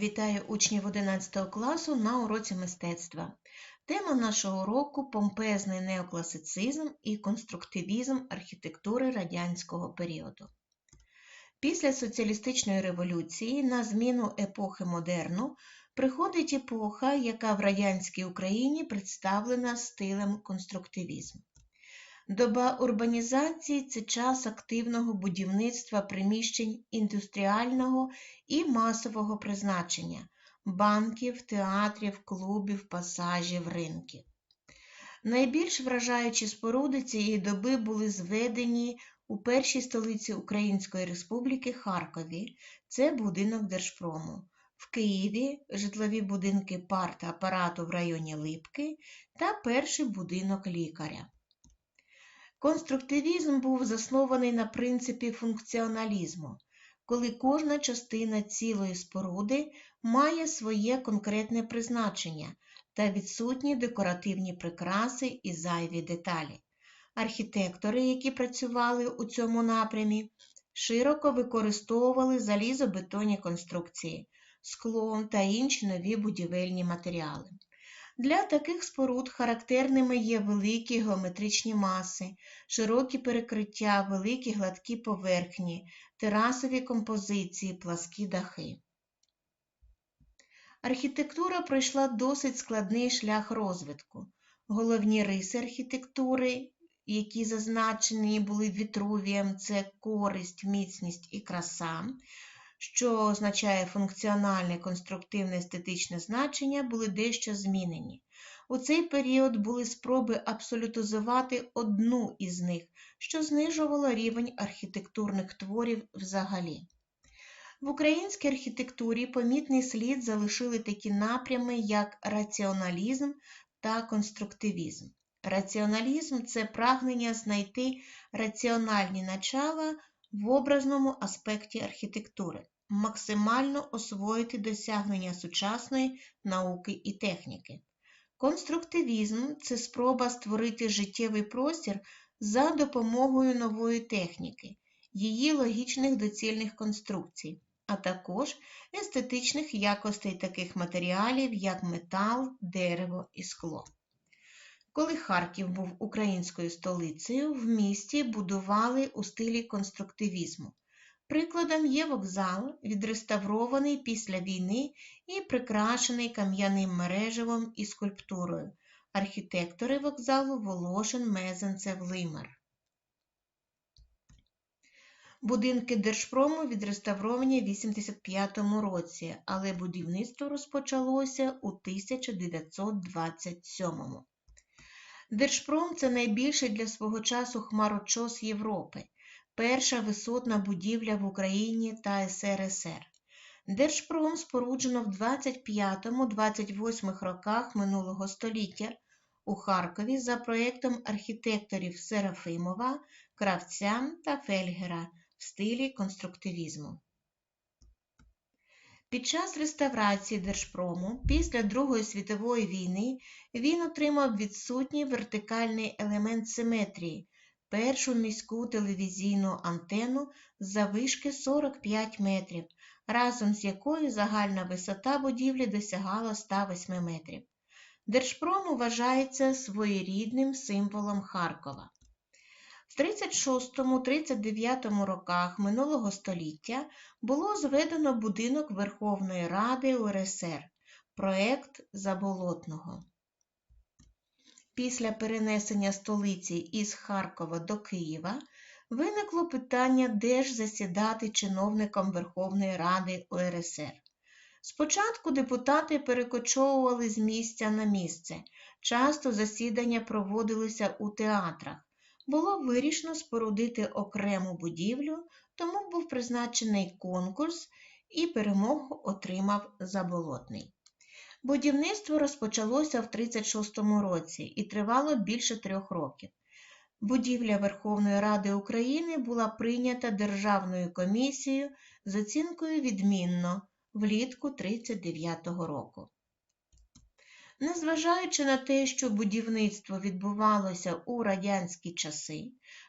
Вітаю учнів 11 класу на уроці мистецтва. Тема нашого уроку помпезний неокласицизм і конструктивізм архітектури радянського періоду. Після соціалістичної революції на зміну епохи модерну приходить епоха, яка в радянській Україні представлена стилем конструктивізм. Доба урбанізації це час активного будівництва приміщень індустріального і масового призначення банків, театрів, клубів, пасажів, ринків. Найбільш вражаючі споруди цієї доби були зведені у першій столиці Української Республіки Харкові, це будинок Держпрому. В Києві житлові будинки пар та апарату в районі Липки та перший будинок лікаря. Конструктивізм був заснований на принципі функціоналізму, коли кожна частина цілої споруди має своє конкретне призначення та відсутні декоративні прикраси і зайві деталі. Архітектори, які працювали у цьому напрямі, широко використовували залізобетонні конструкції, скло та інші нові будівельні матеріали. Для таких споруд характерними є великі геометричні маси, широкі перекриття, великі гладкі поверхні, терасові композиції, пласкі дахи. Архітектура пройшла досить складний шлях розвитку. Головні риси архітектури, які зазначені були Вітрувієм, це користь, міцність і краса що означає функціональне конструктивне естетичне значення, були дещо змінені. У цей період були спроби абсолютизувати одну із них, що знижувало рівень архітектурних творів взагалі. В українській архітектурі помітний слід залишили такі напрями, як раціоналізм та конструктивізм. Раціоналізм це прагнення знайти раціональні начала в образному аспекті архітектури, максимально освоїти досягнення сучасної науки і техніки. Конструктивізм це спроба створити життєвий простір за допомогою нової техніки, її логічних доцільних конструкцій, а також естетичних якостей таких матеріалів, як метал, дерево і скло. Коли Харків був українською столицею, в місті будували у стилі конструктивізму. Прикладом є вокзал, відреставрований після війни і прикрашений кам'яним мережевом і скульптурою. Архітектори вокзалу Волошин, Мезенцев, Лимар. Будинки Держпрому відреставровані в 85 році, але будівництво розпочалося у 1927. Держпром це найбільший для свого часу хмарочос Європи, перша висотна будівля в Україні та СРСР. Держпром споруджено в 25-28 роках минулого століття у Харкові за проєктом архітекторів Серафимова, Кравця та Фельгера в стилі конструктивізму. Під час реставрації Держпрому після Другої світової війни він отримав відсутній вертикальний елемент симетрії, першу міську телевізійну антенну завишки 45 метрів, разом з якою загальна висота будівлі досягала 108 метрів. Держпром вважається своєрідним символом Харкова. В 36-39 роках минулого століття було зведено будинок Верховної Ради УРСР, проект Заболотного. Після перенесення столиці із Харкова до Києва виникло питання, де ж засідати чиновникам Верховної Ради УРСР. Спочатку депутати перекочовували з місця на місце, часто засідання проводилися у театрах було вирішено спорудити окрему будівлю, тому був призначений конкурс і перемогу отримав Заболотний. Будівництво розпочалося в 36-му році і тривало більше трьох років. Будівля Верховної Ради України була прийнята Державною комісією з оцінкою відмінно влітку 39-го року. Незважаючи на те, що будівництво відбувалося у радянські часи,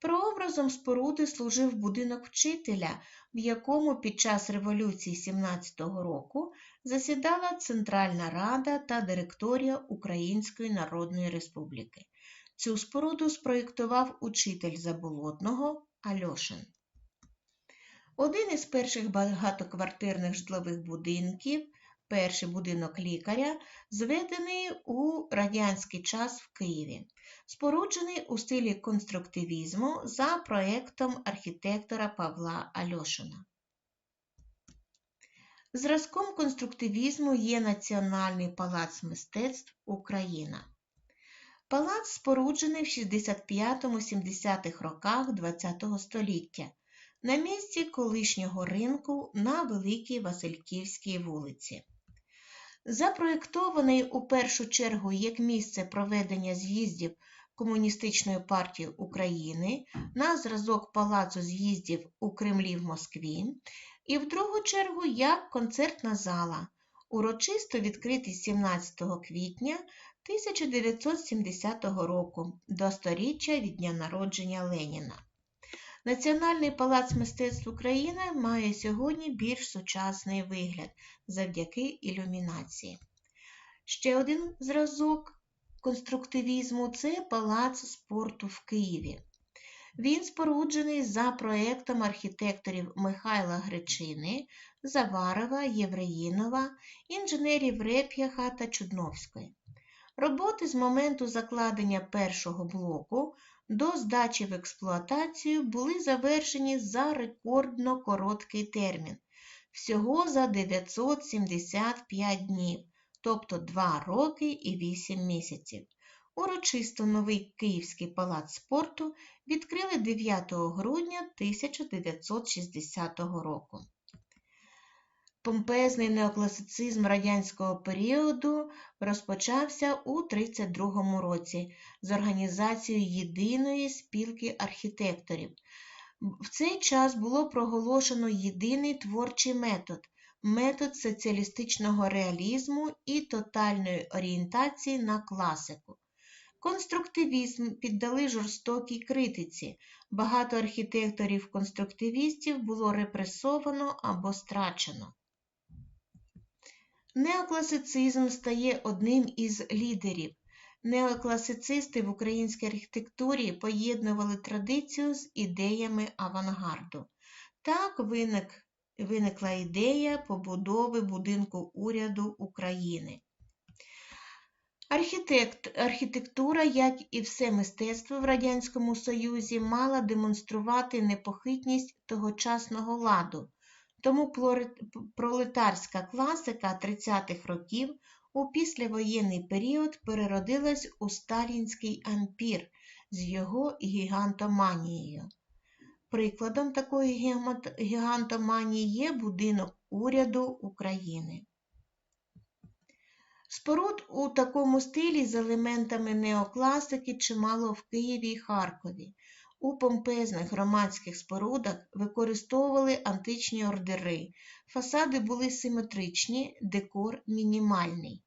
Прообразом споруди служив будинок вчителя, в якому під час революції 17-го року засідала Центральна Рада та директорія Української Народної Республіки. Цю споруду спроєктував учитель Заболотного Альошин. Один із перших багатоквартирних житлових будинків, перший будинок лікаря, зведений у радянський час в Києві, споруджений у стилі конструктивізму за проєктом архітектора Павла Альошина. Зразком конструктивізму є Національний палац мистецтв Україна. Палац споруджений в 65-70-х роках ХХ століття на місці колишнього ринку на Великій Васильківській вулиці. Запроєктований у першу чергу як місце проведення з'їздів Комуністичної партії України на зразок Палацу з'їздів у Кремлі в Москві, і в другу чергу як концертна зала, урочисто відкритий 17 квітня 1970 року до сторіччя від дня народження Леніна. Національний палац мистецтв України має сьогодні більш сучасний вигляд завдяки ілюмінації. Ще один зразок конструктивізму це палац спорту в Києві. Він споруджений за проєктом архітекторів Михайла Гречини, Заварова, Євреїнова, інженерів Реп'яха та Чудновської. Роботи з моменту закладення першого блоку до здачі в експлуатацію були завершені за рекордно короткий термін всього за 975 днів, тобто 2 роки і 8 місяців. Урочисто новий Київський палац спорту відкрили 9 грудня 1960 року. Помпезний неокласицизм радянського періоду розпочався у 1932 році з організацією єдиної спілки архітекторів. В цей час було проголошено єдиний творчий метод метод соціалістичного реалізму і тотальної орієнтації на класику. Конструктивізм піддали жорстокій критиці. Багато архітекторів-конструктивістів було репресовано або страчено. Неокласицизм стає одним із лідерів. Неокласицисти в українській архітектурі поєднували традицію з ідеями авангарду. Так виник, виникла ідея побудови будинку уряду України. Архітект, архітектура, як і все мистецтво в Радянському Союзі, мала демонструвати непохитність тогочасного ладу, тому пролетарська класика 30-х років у післявоєнний період переродилась у сталінський ампір з його гігантоманією. Прикладом такої гігантоманії є будинок уряду України. Споруд у такому стилі з елементами неокласики чимало в Києві і Харкові. У помпезних громадських спорудах використовували античні ордери, фасади були симетричні, декор мінімальний.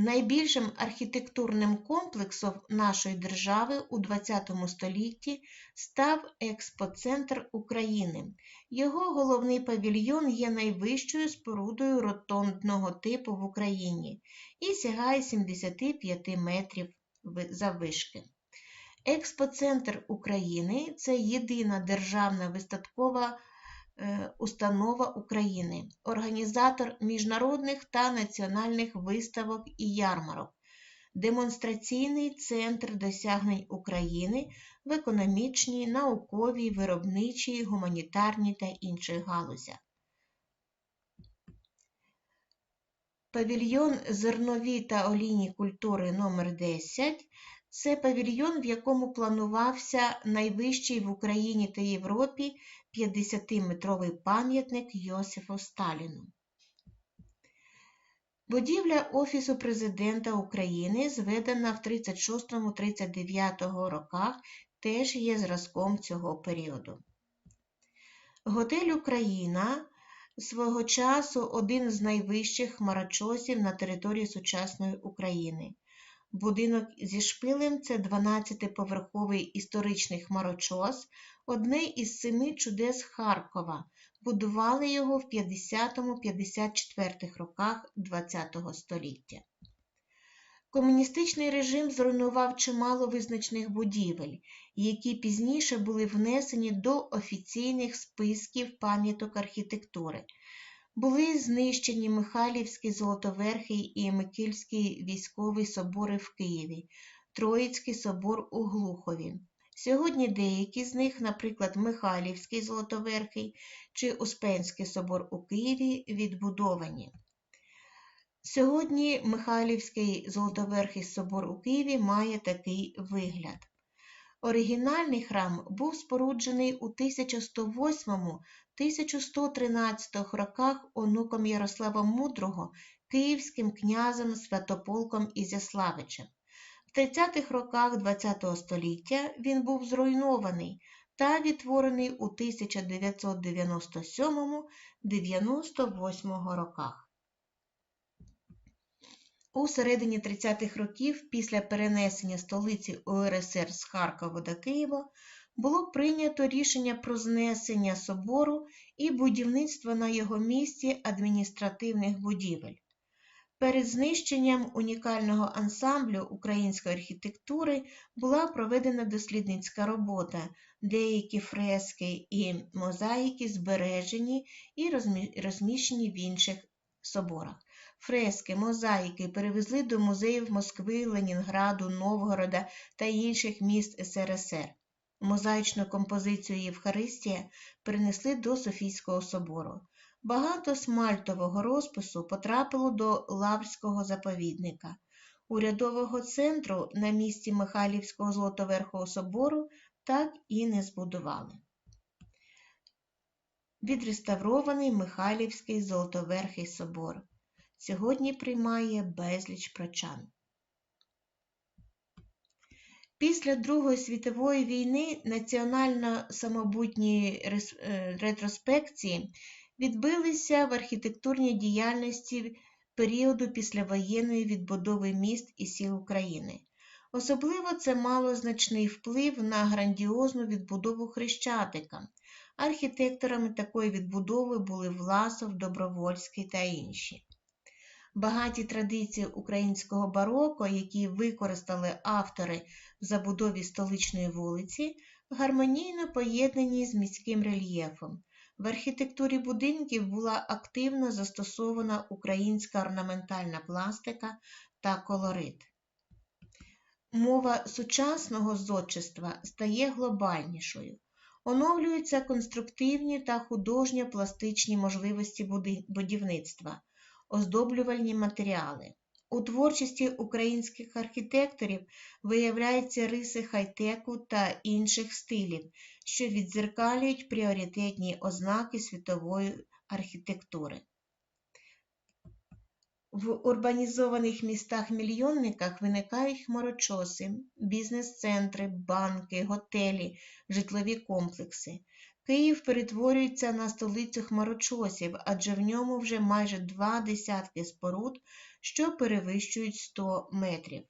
Найбільшим архітектурним комплексом нашої держави у ХХ столітті став Експоцентр України. Його головний павільйон є найвищою спорудою ротондного типу в Україні і сягає 75 метрів заввишки. Експоцентр України це єдина державна виставкова установа України, організатор міжнародних та національних виставок і ярмарок, демонстраційний центр досягнень України в економічній, науковій, виробничій, гуманітарній та інших галузях. Павільйон зернові та олійні культури номер 10 це павільйон, в якому планувався найвищий в Україні та Європі 50-метровий пам'ятник Йосифу Сталіну. Будівля Офісу Президента України, зведена в 36-39 роках, теж є зразком цього періоду. Готель Україна свого часу один з найвищих хмарочосів на території сучасної України. Будинок зі шпилем це 12-поверховий історичний хмарочос, одне із семи чудес Харкова. Будували його в 50-54 роках ХХ століття. Комуністичний режим зруйнував чимало визначних будівель, які пізніше були внесені до офіційних списків пам'яток архітектури. Були знищені Михайлівський Золотоверхий і Микільський військовий собори в Києві, Троїцький собор у Глухові. Сьогодні деякі з них, наприклад, Михайлівський Золотоверхий чи Успенський собор у Києві, відбудовані. Сьогодні Михайлівський Золотоверхий собор у Києві має такий вигляд. Оригінальний храм був споруджений у 1108-1113 роках онуком Ярослава Мудрого київським князем Святополком Ізяславичем. В 30-х роках ХХ століття він був зруйнований та відтворений у 1997-98 роках. У середині 30-х років, після перенесення столиці УРСР з Харкова до Києва, було прийнято рішення про знесення собору і будівництво на його місці адміністративних будівель. Перед знищенням унікального ансамблю української архітектури була проведена дослідницька робота, деякі фрески і мозаїки збережені і розміщені в інших соборах. Фрески, мозаїки перевезли до музеїв Москви, Ленінграду, Новгорода та інших міст СРСР. Мозаїчну композицію Євхаристія перенесли до Софійського собору. Багато смальтового розпису потрапило до Лаврського заповідника. Урядового центру на місці Михайлівського Золотоверхого собору так і не збудували. Відреставрований Михайлівський Золотоверхий собор сьогодні приймає безліч прочан. Після Другої світової війни національно самобутні е, ретроспекції відбилися в архітектурній діяльності періоду післявоєнної відбудови міст і сіл України. Особливо це мало значний вплив на грандіозну відбудову Хрещатика. Архітекторами такої відбудови були Власов, Добровольський та інші. Багаті традиції українського бароко, які використали автори в забудові столичної вулиці, гармонійно поєднані з міським рельєфом. В архітектурі будинків була активно застосована українська орнаментальна пластика та колорит. Мова сучасного зодчества стає глобальнішою. Оновлюються конструктивні та художньо-пластичні можливості будівництва оздоблювальні матеріали. У творчості українських архітекторів виявляються риси хай-теку та інших стилів, що відзеркалюють пріоритетні ознаки світової архітектури. В урбанізованих містах-мільйонниках виникають хмарочоси, бізнес-центри, банки, готелі, житлові комплекси. Київ перетворюється на столицю хмарочосів, адже в ньому вже майже два десятки споруд, що перевищують 100 метрів.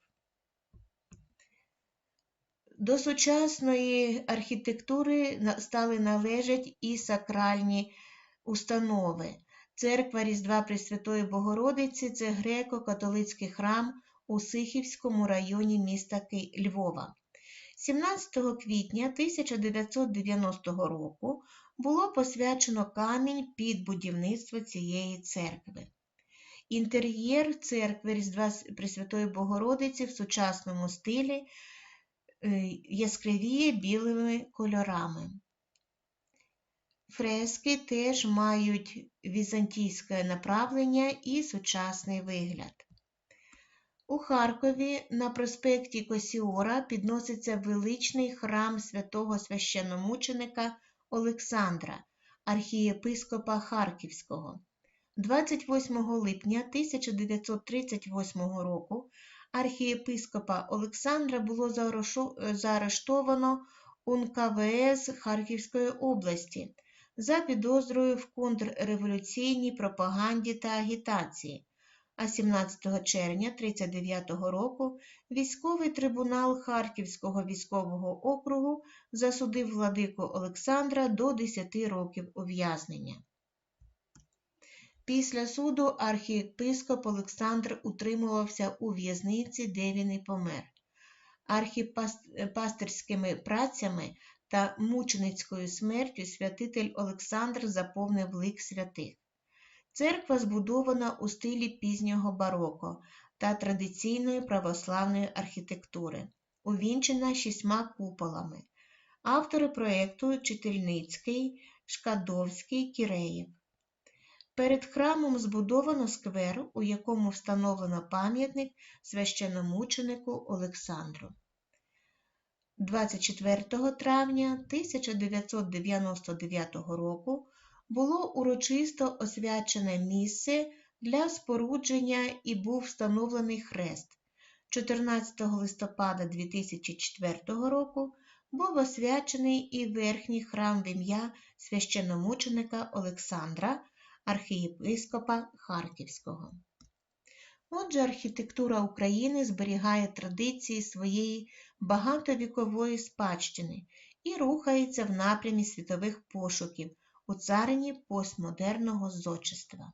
До сучасної архітектури стали належать і сакральні установи. Церква Різдва Пресвятої Богородиці це греко-католицький храм у Сихівському районі міста Львова. 17 квітня 1990 року було посвячено камінь під будівництво цієї церкви. Інтер'єр церкви Різдва Пресвятої Богородиці в сучасному стилі е, яскравіє білими кольорами. Фрески теж мають візантійське направлення і сучасний вигляд. У Харкові на проспекті Косіора підноситься величний храм святого священномученика Олександра, архієпископа Харківського. 28 липня 1938 року архієпископа Олександра було заарештовано у НКВС Харківської області за підозрою в контрреволюційній пропаганді та агітації. А 17 червня 39-го року військовий трибунал Харківського військового округу засудив владику Олександра до 10 років ув'язнення. Після суду архієпископ Олександр утримувався у в'язниці, де він і помер. Архіпастирськими працями та мученицькою смертю святитель Олександр заповнив лик святих. Церква збудована у стилі пізнього бароко та традиційної православної архітектури, увінчена шістьма куполами. Автори проєкту Чительницький, Шкадовський, Кіреєв. Перед храмом збудовано сквер, у якому встановлено пам'ятник священомученику Олександру. 24 травня 1999 року було урочисто освячене місце для спорудження і був встановлений хрест. 14 листопада 2004 року був освячений і верхній храм в ім'я священомученика Олександра, архієпископа Харківського. Отже, архітектура України зберігає традиції своєї багатовікової спадщини і рухається в напрямі світових пошуків у царині постмодерного зодчества.